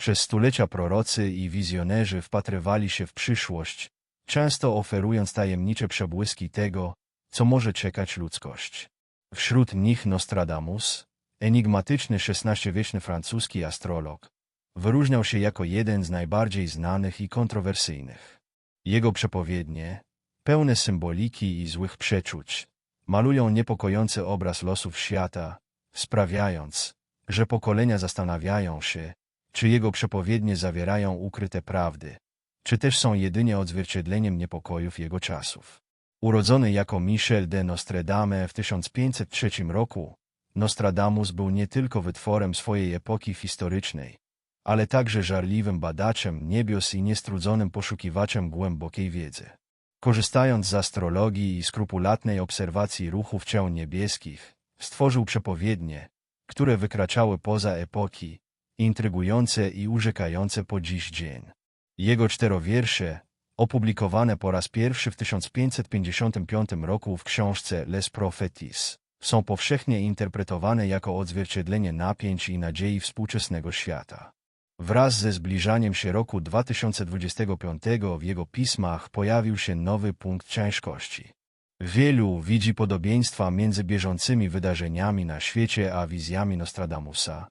Przez stulecia prorocy i wizjonerzy wpatrywali się w przyszłość, często oferując tajemnicze przebłyski tego, co może czekać ludzkość. Wśród nich Nostradamus, enigmatyczny XVI-wieczny francuski astrolog, wyróżniał się jako jeden z najbardziej znanych i kontrowersyjnych. Jego przepowiednie, pełne symboliki i złych przeczuć, malują niepokojący obraz losów świata, sprawiając, że pokolenia zastanawiają się, czy jego przepowiednie zawierają ukryte prawdy, czy też są jedynie odzwierciedleniem niepokojów jego czasów. Urodzony jako Michel de Nostredame w 1503 roku, Nostradamus był nie tylko wytworem swojej epoki historycznej, ale także żarliwym badaczem niebios i niestrudzonym poszukiwaczem głębokiej wiedzy. Korzystając z astrologii i skrupulatnej obserwacji ruchów ciał niebieskich, stworzył przepowiednie, które wykraczały poza epoki, intrygujące i urzekające po dziś dzień. Jego czterowiersze, opublikowane po raz pierwszy w 1555 roku w książce Les Prophetis, są powszechnie interpretowane jako odzwierciedlenie napięć i nadziei współczesnego świata. Wraz ze zbliżaniem się roku 2025 w jego pismach pojawił się nowy punkt ciężkości. Wielu widzi podobieństwa między bieżącymi wydarzeniami na świecie a wizjami Nostradamusa,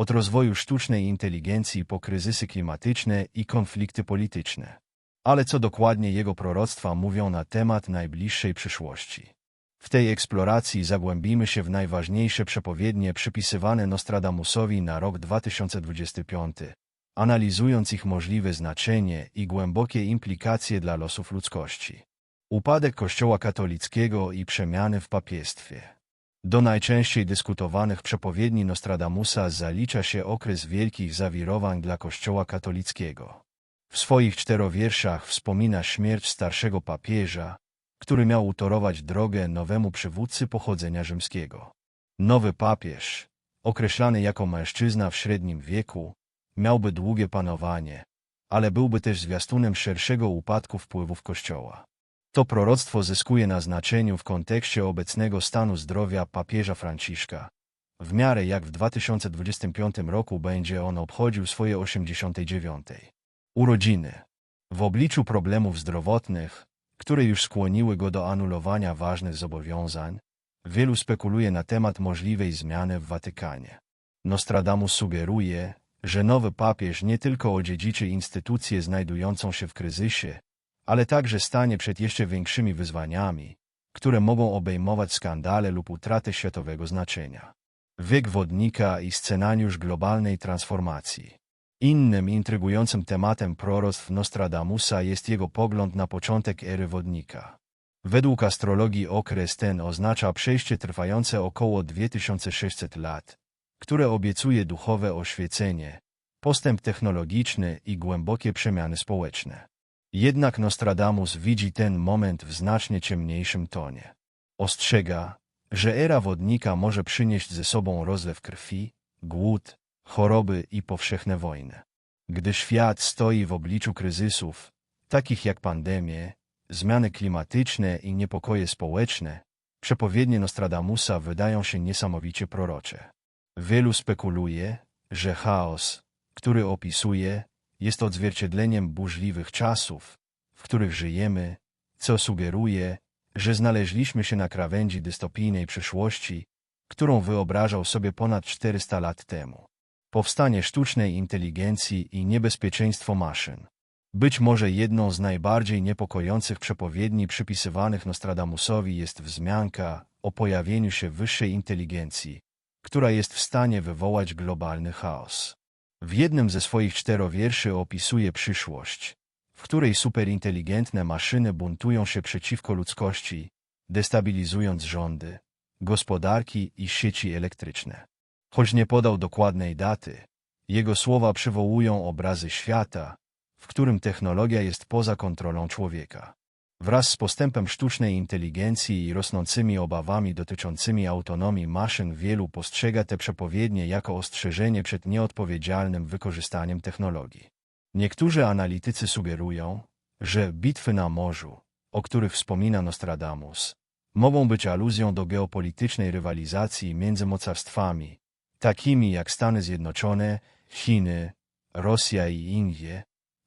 od rozwoju sztucznej inteligencji po kryzysy klimatyczne i konflikty polityczne. Ale co dokładnie jego proroctwa mówią na temat najbliższej przyszłości? W tej eksploracji zagłębimy się w najważniejsze przepowiednie przypisywane Nostradamusowi na rok 2025, analizując ich możliwe znaczenie i głębokie implikacje dla losów ludzkości. Upadek Kościoła katolickiego i przemiany w papiestwie. Do najczęściej dyskutowanych przepowiedni Nostradamusa zalicza się okres wielkich zawirowań dla Kościoła katolickiego. W swoich czterowierszach wspomina śmierć starszego papieża, który miał utorować drogę nowemu przywódcy pochodzenia rzymskiego. Nowy papież, określany jako mężczyzna w średnim wieku, miałby długie panowanie, ale byłby też zwiastunem szerszego upadku wpływów Kościoła. To proroctwo zyskuje na znaczeniu w kontekście obecnego stanu zdrowia papieża Franciszka, w miarę jak w 2025 roku będzie on obchodził swoje 89. urodziny. W obliczu problemów zdrowotnych, które już skłoniły go do anulowania ważnych zobowiązań, wielu spekuluje na temat możliwej zmiany w Watykanie. Nostradamus sugeruje, że nowy papież nie tylko odziedziczy instytucję znajdującą się w kryzysie, ale także stanie przed jeszcze większymi wyzwaniami, które mogą obejmować skandale lub utratę światowego znaczenia. Wiek wodnika i scenariusz globalnej transformacji. Innym intrygującym tematem proroctw Nostradamusa jest jego pogląd na początek ery wodnika. Według astrologii okres ten oznacza przejście trwające około 2600 lat, które obiecuje duchowe oświecenie, postęp technologiczny i głębokie przemiany społeczne. Jednak Nostradamus widzi ten moment w znacznie ciemniejszym tonie. Ostrzega, że era wodnika może przynieść ze sobą rozlew krwi, głód, choroby i powszechne wojny. Gdy świat stoi w obliczu kryzysów, takich jak pandemie, zmiany klimatyczne i niepokoje społeczne, przepowiednie Nostradamusa wydają się niesamowicie prorocze. Wielu spekuluje, że chaos, który opisuje, jest odzwierciedleniem burzliwych czasów, w których żyjemy, co sugeruje, że znaleźliśmy się na krawędzi dystopijnej przyszłości, którą wyobrażał sobie ponad 400 lat temu. Powstanie sztucznej inteligencji i niebezpieczeństwo maszyn. Być może jedną z najbardziej niepokojących przepowiedni przypisywanych Nostradamusowi jest wzmianka o pojawieniu się wyższej inteligencji, która jest w stanie wywołać globalny chaos. W jednym ze swoich czterowierszy opisuje przyszłość, w której superinteligentne maszyny buntują się przeciwko ludzkości, destabilizując rządy, gospodarki i sieci elektryczne. Choć nie podał dokładnej daty, jego słowa przywołują obrazy świata, w którym technologia jest poza kontrolą człowieka. Wraz z postępem sztucznej inteligencji i rosnącymi obawami dotyczącymi autonomii maszyn wielu postrzega te przepowiednie jako ostrzeżenie przed nieodpowiedzialnym wykorzystaniem technologii. Niektórzy analitycy sugerują, że bitwy na morzu, o których wspomina Nostradamus, mogą być aluzją do geopolitycznej rywalizacji między mocarstwami, takimi jak Stany Zjednoczone, Chiny, Rosja i Indie,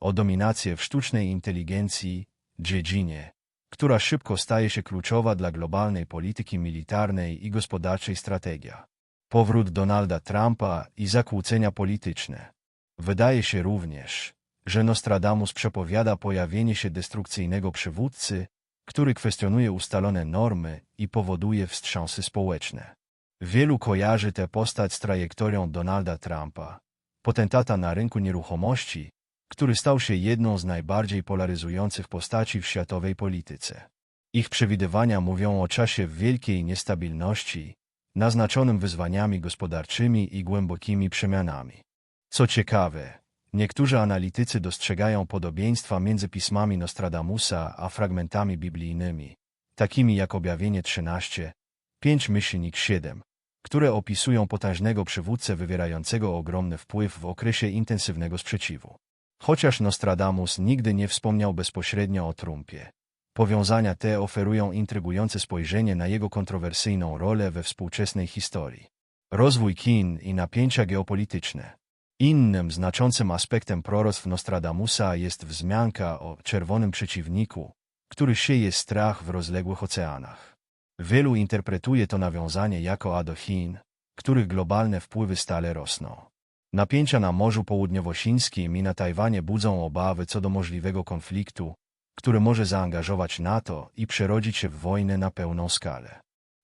o dominację w sztucznej inteligencji, dziedzinie, która szybko staje się kluczowa dla globalnej polityki militarnej i gospodarczej strategia. Powrót Donalda Trumpa i zakłócenia polityczne. Wydaje się również, że Nostradamus przepowiada pojawienie się destrukcyjnego przywódcy, który kwestionuje ustalone normy i powoduje wstrząsy społeczne. Wielu kojarzy tę postać z trajektorią Donalda Trumpa, potentata na rynku nieruchomości, który stał się jedną z najbardziej polaryzujących postaci w światowej polityce. Ich przewidywania mówią o czasie wielkiej niestabilności, naznaczonym wyzwaniami gospodarczymi i głębokimi przemianami. Co ciekawe, niektórzy analitycy dostrzegają podobieństwa między pismami Nostradamusa a fragmentami biblijnymi, takimi jak Objawienie 13, 5 myślnik 7, które opisują potężnego przywódcę wywierającego ogromny wpływ w okresie intensywnego sprzeciwu. Chociaż Nostradamus nigdy nie wspomniał bezpośrednio o Trumpie, powiązania te oferują intrygujące spojrzenie na jego kontrowersyjną rolę we współczesnej historii. Rozwój Chin i napięcia geopolityczne. Innym znaczącym aspektem proroctw Nostradamusa jest wzmianka o czerwonym przeciwniku, który sieje strach w rozległych oceanach. Wielu interpretuje to nawiązanie jako a do Chin, których globalne wpływy stale rosną. Napięcia na Morzu Południowochińskim i na Tajwanie budzą obawy co do możliwego konfliktu, który może zaangażować NATO i przerodzić się w wojnę na pełną skalę.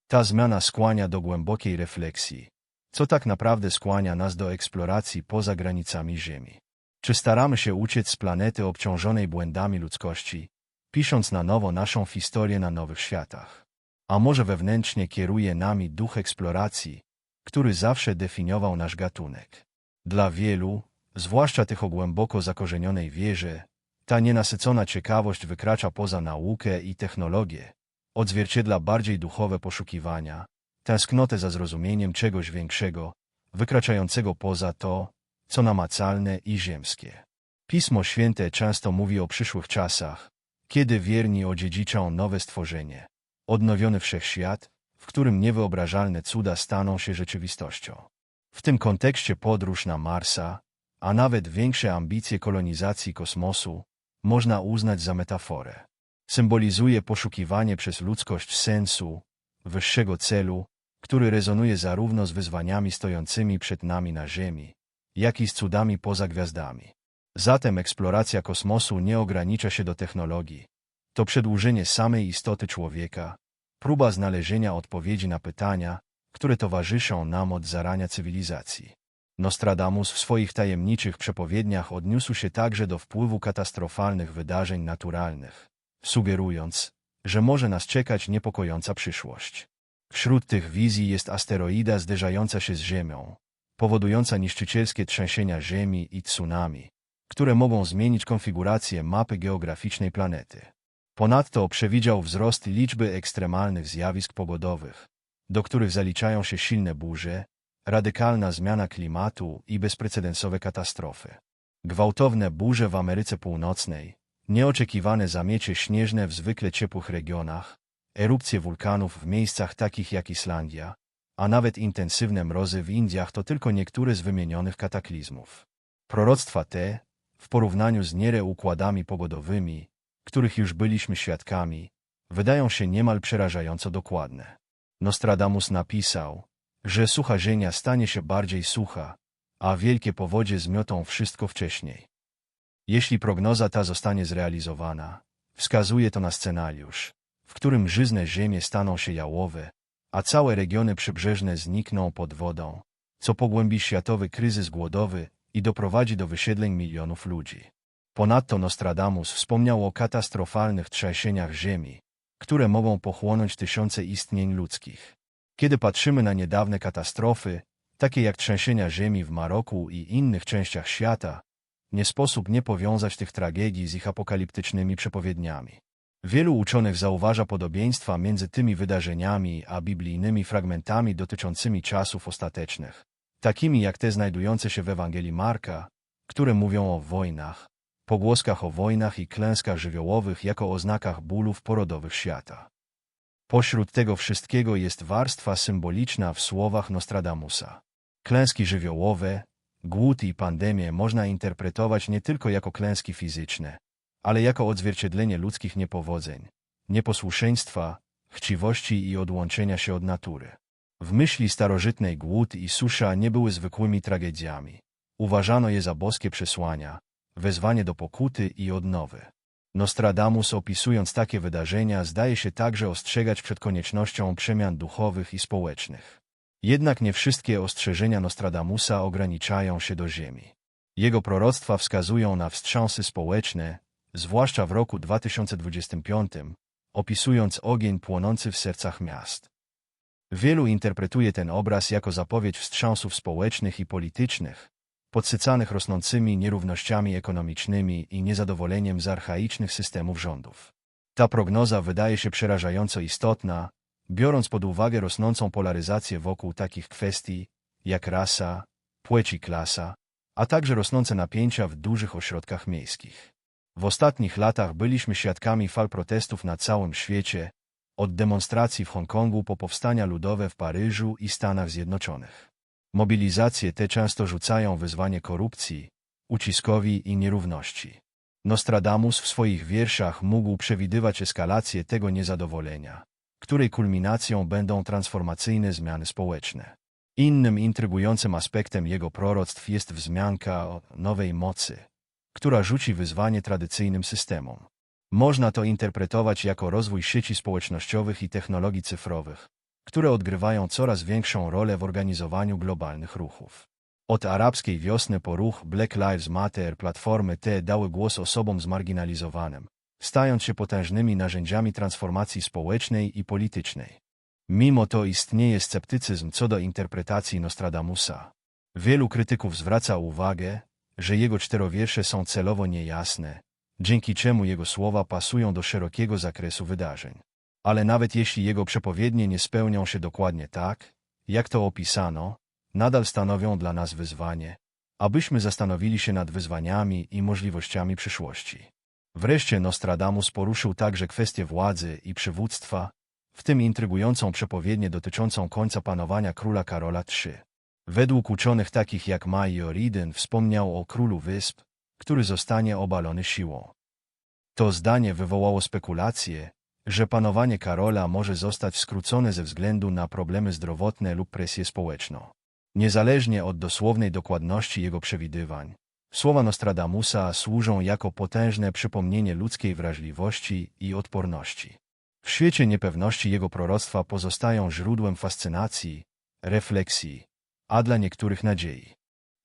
Ta zmiana skłania do głębokiej refleksji, co tak naprawdę skłania nas do eksploracji poza granicami Ziemi. Czy staramy się uciec z planety obciążonej błędami ludzkości, pisząc na nowo naszą historię na nowych światach? A może wewnętrznie kieruje nami duch eksploracji, który zawsze definiował nasz gatunek? Dla wielu, zwłaszcza tych o głęboko zakorzenionej wierze, ta nienasycona ciekawość wykracza poza naukę i technologię, odzwierciedla bardziej duchowe poszukiwania, tęsknotę za zrozumieniem czegoś większego, wykraczającego poza to, co namacalne i ziemskie. Pismo Święte często mówi o przyszłych czasach, kiedy wierni odziedziczą nowe stworzenie, odnowiony wszechświat, w którym niewyobrażalne cuda staną się rzeczywistością. W tym kontekście podróż na Marsa, a nawet większe ambicje kolonizacji kosmosu, można uznać za metaforę. Symbolizuje poszukiwanie przez ludzkość sensu, wyższego celu, który rezonuje zarówno z wyzwaniami stojącymi przed nami na Ziemi, jak i z cudami poza gwiazdami. Zatem eksploracja kosmosu nie ogranicza się do technologii. To przedłużenie samej istoty człowieka, próba znalezienia odpowiedzi na pytania, które towarzyszą nam od zarania cywilizacji. Nostradamus w swoich tajemniczych przepowiedniach odniósł się także do wpływu katastrofalnych wydarzeń naturalnych, sugerując, że może nas czekać niepokojąca przyszłość. Wśród tych wizji jest asteroida zderzająca się z Ziemią, powodująca niszczycielskie trzęsienia Ziemi i tsunami, które mogą zmienić konfigurację mapy geograficznej planety. Ponadto przewidział wzrost liczby ekstremalnych zjawisk pogodowych, do których zaliczają się silne burze, radykalna zmiana klimatu i bezprecedensowe katastrofy. Gwałtowne burze w Ameryce Północnej, nieoczekiwane zamiecie śnieżne w zwykle ciepłych regionach, erupcje wulkanów w miejscach takich jak Islandia, a nawet intensywne mrozy w Indiach to tylko niektóre z wymienionych kataklizmów. Proroctwa te, w porównaniu z układami pogodowymi, których już byliśmy świadkami, wydają się niemal przerażająco dokładne. Nostradamus napisał, że sucha ziemia stanie się bardziej sucha, a wielkie powodzie zmiotą wszystko wcześniej. Jeśli prognoza ta zostanie zrealizowana, wskazuje to na scenariusz, w którym żyzne ziemie staną się jałowe, a całe regiony przybrzeżne znikną pod wodą, co pogłębi światowy kryzys głodowy i doprowadzi do wysiedleń milionów ludzi. Ponadto Nostradamus wspomniał o katastrofalnych trzęsieniach ziemi, które mogą pochłonąć tysiące istnień ludzkich. Kiedy patrzymy na niedawne katastrofy, takie jak trzęsienia ziemi w Maroku i innych częściach świata, nie sposób nie powiązać tych tragedii z ich apokaliptycznymi przepowiedniami. Wielu uczonych zauważa podobieństwa między tymi wydarzeniami a biblijnymi fragmentami dotyczącymi czasów ostatecznych, takimi jak te znajdujące się w Ewangelii Marka, które mówią o wojnach, pogłoskach o wojnach i klęskach żywiołowych jako oznakach bólów porodowych świata. Pośród tego wszystkiego jest warstwa symboliczna w słowach Nostradamusa. Klęski żywiołowe, Głód i pandemię można interpretować nie tylko jako klęski fizyczne, ale jako odzwierciedlenie ludzkich niepowodzeń, nieposłuszeństwa, chciwości i odłączenia się od natury. W myśli starożytnej głód i susza nie były zwykłymi tragediami. Uważano je za boskie przesłania, wezwanie do pokuty i odnowy. Nostradamus opisując takie wydarzenia zdaje się także ostrzegać przed koniecznością przemian duchowych i społecznych. Jednak nie wszystkie ostrzeżenia Nostradamusa ograniczają się do Ziemi. Jego proroctwa wskazują na wstrząsy społeczne, zwłaszcza w roku 2025, opisując ogień płonący w sercach miast. Wielu interpretuje ten obraz jako zapowiedź wstrząsów społecznych i politycznych, podsycanych rosnącymi nierównościami ekonomicznymi i niezadowoleniem z archaicznych systemów rządów. Ta prognoza wydaje się przerażająco istotna, biorąc pod uwagę rosnącą polaryzację wokół takich kwestii jak rasa, płeć i klasa, a także rosnące napięcia w dużych ośrodkach miejskich. W ostatnich latach byliśmy świadkami fal protestów na całym świecie, od demonstracji w Hongkongu po powstania ludowe w Paryżu i Stanach Zjednoczonych. Mobilizacje te często rzucają wyzwanie korupcji, uciskowi i nierówności. Nostradamus w swoich wierszach mógł przewidywać eskalację tego niezadowolenia, której kulminacją będą transformacyjne zmiany społeczne. Innym intrygującym aspektem jego proroctw jest wzmianka o nowej mocy, która rzuci wyzwanie tradycyjnym systemom. Można to interpretować jako rozwój sieci społecznościowych i technologii cyfrowych, które odgrywają coraz większą rolę w organizowaniu globalnych ruchów. Od arabskiej wiosny po ruch Black Lives Matter platformy te dały głos osobom zmarginalizowanym, stając się potężnymi narzędziami transformacji społecznej i politycznej. Mimo to istnieje sceptycyzm co do interpretacji Nostradamusa. Wielu krytyków zwraca uwagę, że jego czterowiersze są celowo niejasne, dzięki czemu jego słowa pasują do szerokiego zakresu wydarzeń. Ale nawet jeśli jego przepowiednie nie spełnią się dokładnie tak, jak to opisano, nadal stanowią dla nas wyzwanie, abyśmy zastanowili się nad wyzwaniami i możliwościami przyszłości. Wreszcie Nostradamus poruszył także kwestię władzy i przywództwa, w tym intrygującą przepowiednię dotyczącą końca panowania króla Karola III. Według uczonych takich jak Major Eden wspomniał o królu wysp, który zostanie obalony siłą. To zdanie wywołało spekulacje, że panowanie Karola może zostać skrócone ze względu na problemy zdrowotne lub presję społeczną. Niezależnie od dosłownej dokładności jego przewidywań, słowa Nostradamusa służą jako potężne przypomnienie ludzkiej wrażliwości i odporności. W świecie niepewności jego proroctwa pozostają źródłem fascynacji, refleksji, a dla niektórych nadziei.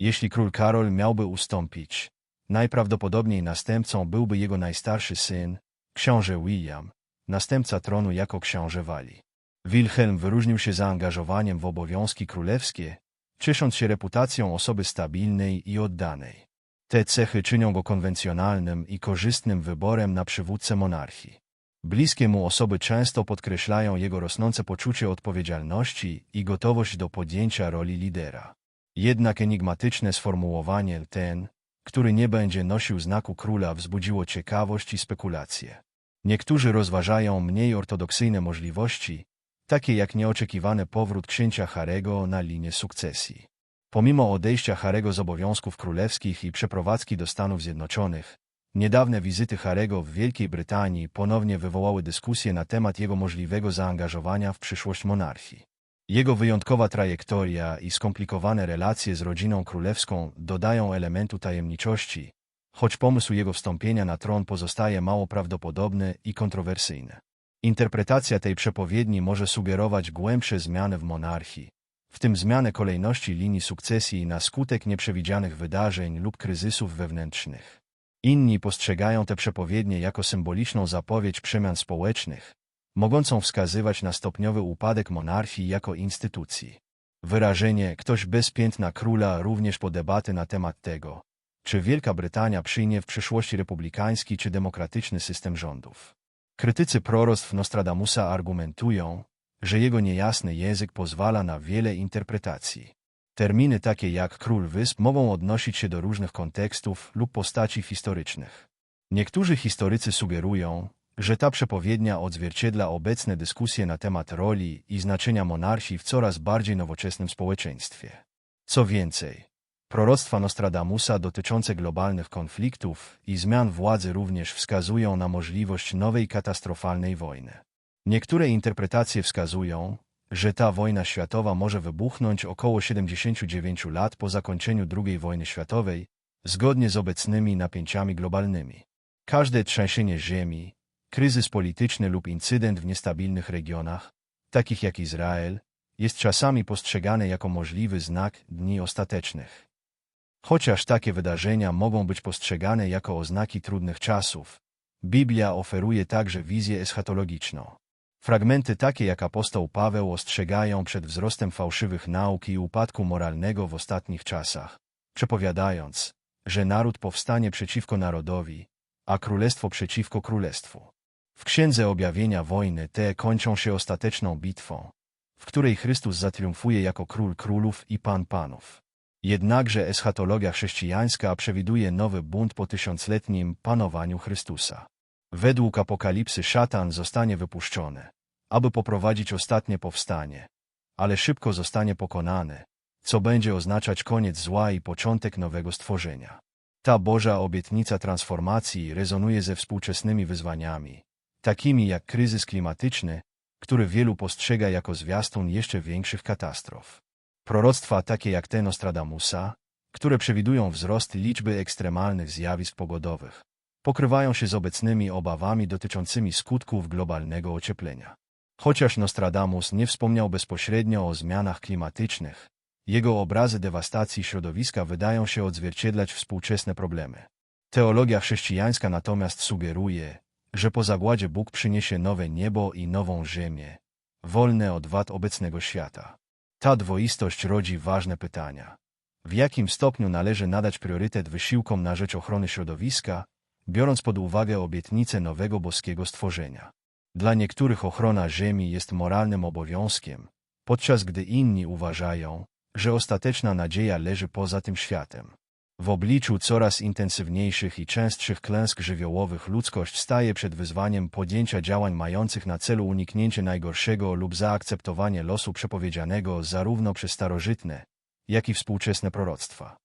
Jeśli król Karol miałby ustąpić, najprawdopodobniej następcą byłby jego najstarszy syn, książę William, następca tronu jako książę Walii. Wilhelm wyróżnił się zaangażowaniem w obowiązki królewskie, ciesząc się reputacją osoby stabilnej i oddanej. Te cechy czynią go konwencjonalnym i korzystnym wyborem na przywódcę monarchii. Bliskie mu osoby często podkreślają jego rosnące poczucie odpowiedzialności i gotowość do podjęcia roli lidera. Jednak enigmatyczne sformułowanie ten, który nie będzie nosił znaku króla wzbudziło ciekawość i spekulacje. Niektórzy rozważają mniej ortodoksyjne możliwości, takie jak nieoczekiwany powrót księcia Harego na linię sukcesji. Pomimo odejścia Harego z obowiązków królewskich i przeprowadzki do Stanów Zjednoczonych, niedawne wizyty Harego w Wielkiej Brytanii ponownie wywołały dyskusję na temat jego możliwego zaangażowania w przyszłość monarchii. Jego wyjątkowa trajektoria i skomplikowane relacje z rodziną królewską dodają elementu tajemniczości, choć pomysł jego wstąpienia na tron pozostaje mało prawdopodobny i kontrowersyjny. Interpretacja tej przepowiedni może sugerować głębsze zmiany w monarchii, w tym zmianę kolejności linii sukcesji na skutek nieprzewidzianych wydarzeń lub kryzysów wewnętrznych. Inni postrzegają te przepowiednie jako symboliczną zapowiedź przemian społecznych, mogącą wskazywać na stopniowy upadek monarchii jako instytucji. Wyrażenie ktoś bez piętna króla również po debaty na temat tego, czy Wielka Brytania przyjmie w przyszłości republikański czy demokratyczny system rządów. Krytycy proroctw Nostradamusa argumentują, że jego niejasny język pozwala na wiele interpretacji. Terminy takie jak król wysp mogą odnosić się do różnych kontekstów lub postaci historycznych. Niektórzy historycy sugerują, że ta przepowiednia odzwierciedla obecne dyskusje na temat roli i znaczenia monarchii w coraz bardziej nowoczesnym społeczeństwie. Co więcej, Proroctwa Nostradamusa dotyczące globalnych konfliktów i zmian władzy również wskazują na możliwość nowej katastrofalnej wojny. Niektóre interpretacje wskazują, że ta wojna światowa może wybuchnąć około 79 lat po zakończeniu II wojny światowej, zgodnie z obecnymi napięciami globalnymi. Każde trzęsienie ziemi, kryzys polityczny lub incydent w niestabilnych regionach, takich jak Izrael, jest czasami postrzegane jako możliwy znak dni ostatecznych. Chociaż takie wydarzenia mogą być postrzegane jako oznaki trudnych czasów, Biblia oferuje także wizję eschatologiczną. Fragmenty takie jak apostoł Paweł ostrzegają przed wzrostem fałszywych nauk i upadku moralnego w ostatnich czasach, przepowiadając, że naród powstanie przeciwko narodowi, a królestwo przeciwko królestwu. W Księdze Objawienia wojny te kończą się ostateczną bitwą, w której Chrystus zatriumfuje jako król królów i pan panów. Jednakże eschatologia chrześcijańska przewiduje nowy bunt po tysiącletnim panowaniu Chrystusa. Według Apokalipsy szatan zostanie wypuszczony, aby poprowadzić ostatnie powstanie, ale szybko zostanie pokonany, co będzie oznaczać koniec zła i początek nowego stworzenia. Ta Boża obietnica transformacji rezonuje ze współczesnymi wyzwaniami, takimi jak kryzys klimatyczny, który wielu postrzega jako zwiastun jeszcze większych katastrof. Proroctwa takie jak te Nostradamusa, które przewidują wzrost liczby ekstremalnych zjawisk pogodowych, pokrywają się z obecnymi obawami dotyczącymi skutków globalnego ocieplenia. Chociaż Nostradamus nie wspomniał bezpośrednio o zmianach klimatycznych, jego obrazy dewastacji środowiska wydają się odzwierciedlać współczesne problemy. Teologia chrześcijańska natomiast sugeruje, że po zagładzie Bóg przyniesie nowe niebo i nową ziemię, wolne od wad obecnego świata. Ta dwoistość rodzi ważne pytania. W jakim stopniu należy nadać priorytet wysiłkom na rzecz ochrony środowiska, biorąc pod uwagę obietnicę nowego boskiego stworzenia? Dla niektórych ochrona Ziemi jest moralnym obowiązkiem, podczas gdy inni uważają, że ostateczna nadzieja leży poza tym światem. W obliczu coraz intensywniejszych i częstszych klęsk żywiołowych ludzkość staje przed wyzwaniem podjęcia działań mających na celu uniknięcie najgorszego lub zaakceptowanie losu przepowiedzianego zarówno przez starożytne, jak i współczesne proroctwa.